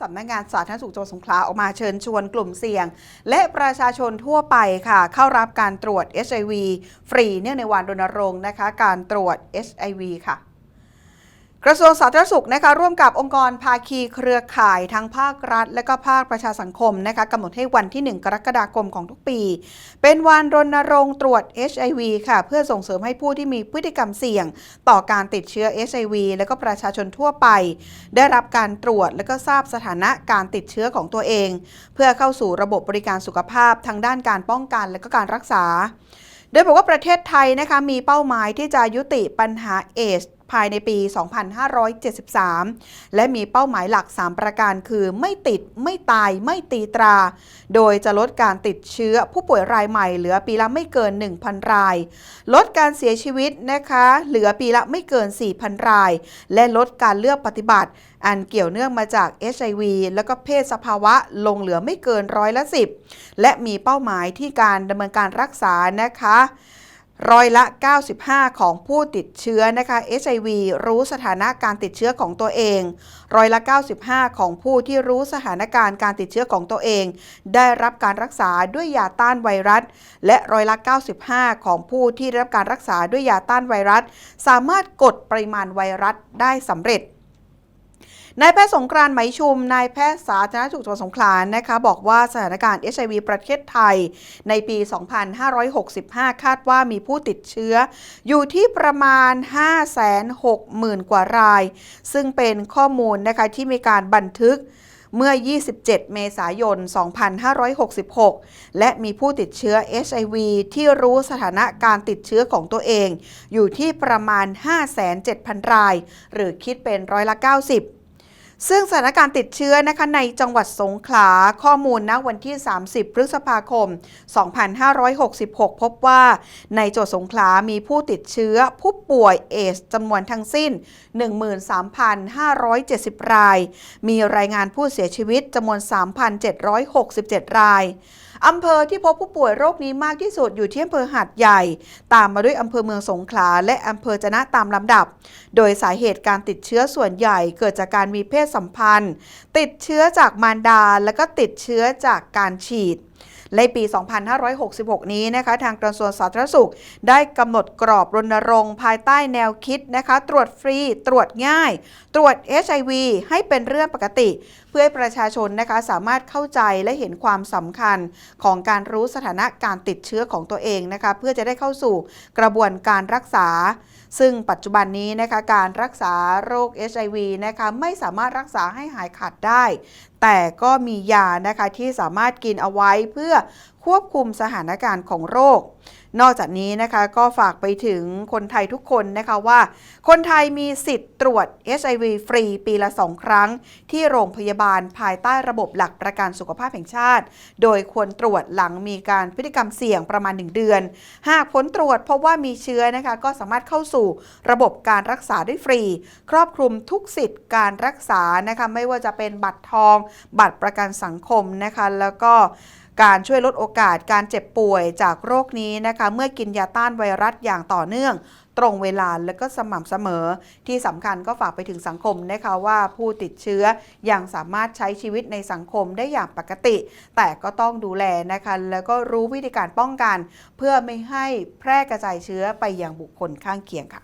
สำนักงานสาธารณสุขจังหวัดสงขลาออกมาเชิญชวนกลุ่มเสี่ยง และประชาชนทั่วไปค่ะ เข้ารับการตรวจ HIV ฟรีเนื่องในวันรณรงค์นะคะ การตรวจ HIV ค่ะ กระทรวงสาธารณสุขนะคะร่วมกับองค์กรภาคีเครือข่ายทั้งภาครัฐ และก็ภาคประชาสังคมนะคะกำหนดให้วันที่ 1 กรกฎาคมของทุกปี เป็นวันรณรงค์ตรวจ HIV ค่ะ เพื่อส่งเสริมให้ผู้ที่มีพฤติกรรมเสี่ยง ต่อการติดเชื้อ HIV และก็ประชาชนทั่วไป ได้รับการตรวจและก็ทราบสถานะการติดเชื้อของตัวเอง เพื่อเข้าสู่ระบบบริการสุขภาพทางด้านการป้องกันและก็การรักษา โดยบอกว่าประเทศไทยนะคะมีเป้าหมายที่จะยุติปัญหาเอส ภายในปี 2573 และมีเป้าหมายหลัก 3 ประการคือไม่ติดไม่ตายไม่ตีตรา โดยจะลดการติดเชื้อผู้ป่วยรายใหม่เหลือปีละไม่เกิน 1,000 ราย ลดการเสียชีวิตนะคะเหลือปีละไม่เกิน 4,000 ราย และลดการเลือกปฏิบัติ อันเกี่ยวเนื่องมาจาก HIV แล้วก็เพศสภาวะลงเหลือไม่เกินร้อยละ10และมีเป้าหมายที่การดำเนินการรักษานะคะ ร้อยละ 95 ของผู้ติดเชื้อนะคะ HIV รู้สถานะการติดเชื้อของตัวเอง ร้อยละ 95 ของผู้ที่รู้สถานการณ์การติดเชื้อของตัวเอง ได้รับการรักษาด้วยยาต้านไวรัส และร้อยละ 95 ของผู้ที่ได้รับการรักษาด้วยยาต้านไวรัส สามารถกดปริมาณไวรัสได้สำเร็จ นายแพทย์สงกรานต์ไหมชุม นายแพทย์สาธารณสุขจังหวัดสงขลานะคะบอกว่าสถานการณ์ HIV ประเทศไทย ในปี 2565 คาดว่ามีผู้ติดเชื้อ อยู่ที่ประมาณ 560,000 กว่าราย ซึ่งเป็นข้อมูลนะคะที่มีการบันทึกเมื่อ 27 เมษายน 2566 และมีผู้ติดเชื้อ HIV ที่รู้สถานะการติดเชื้อของตัวเอง อยู่ที่ประมาณ507,000 ราย หรือคิดเป็นร้อยละ 90 ซึ่งสถานการณ์ติดเชื้อนะคะในจังหวัดสงขลาข้อมูลณวันที่ 30 พฤษภาคม 2566 พบว่าในจังหวัดสงขลามีผู้ติดเชื้อผู้ป่วยเอสจำนวนทั้งสิ้น 13,570 ราย มีรายงานผู้เสียชีวิตจำนวน 3,767 รายอำเภอที่พบผู้ป่วยโรคนี้มากที่สุดอยู่ที่อำเภอหาดใหญ่ ตามมาด้วยอำเภอเมืองสงขลาและอำเภอจะนะตามลำดับ โดยสาเหตุการติดเชื้อส่วนใหญ่เกิดจากการมีเพศสัมพันธ์ ติดเชื้อจากมารดา และก็ติดเชื้อจากการฉีด ในปี 2566 นี้นะคะทางกระทรวงสาธารณสุข ได้กำหนดกรอบรณรงค์ภายใต้แนวคิดนะคะตรวจฟรี ตรวจง่าย ตรวจ HIV ให้เป็นเรื่องปกติ เพื่อให้ประชาชนนะคะสามารถเข้าใจและเห็นความสำคัญของการรู้สถานะการติดเชื้อของตัวเองนะคะเพื่อจะได้เข้าสู่กระบวนการรักษา ซึ่งปัจจุบันนี้นะคะการรักษาโรค HIV นะคะไม่สามารถรักษาให้หายขาดได้ แต่ก็มียานะคะที่สามารถกินเอาไว้เพื่อควบคุมสถานการณ์ของโรค นอกจากนี้นะคะก็ฝากไปถึงคนไทยทุกคนนะคะว่า คนไทยมีสิทธิ์ตรวจ HIV ฟรีปีละ 2 ครั้ง ที่โรงพยาบาลภายใต้ระบบหลักประกันสุขภาพแห่งชาติ โดยควรตรวจหลังมีการพฤติกรรมเสี่ยงประมาณ 1 เดือน หากผลตรวจพบว่ามีเชื้อนะคะก็สามารถเข้าสู่ระบบการรักษาได้ฟรี ครอบคลุมทุกสิทธิ์การรักษานะคะไม่ว่าจะเป็นบัตรทอง บัตรประกันสังคมนะคะแล้วก็การช่วยลดโอกาสการเจ็บป่วยจากโรคนี้นะคะ เมื่อกินยาต้านไวรัสอย่างต่อเนื่องตรงเวลาและก็สม่ำเสมอ ที่สำคัญก็ฝากไปถึงสังคมนะคะว่าผู้ติดเชื้อยังสามารถใช้ชีวิตในสังคมได้อย่างปกติ แต่ก็ต้องดูแลนะคะ แล้วก็รู้วิธีการป้องกัน เพื่อไม่ให้แพร่กระจายเชื้อไปยังบุคคลข้างเคียงค่ะ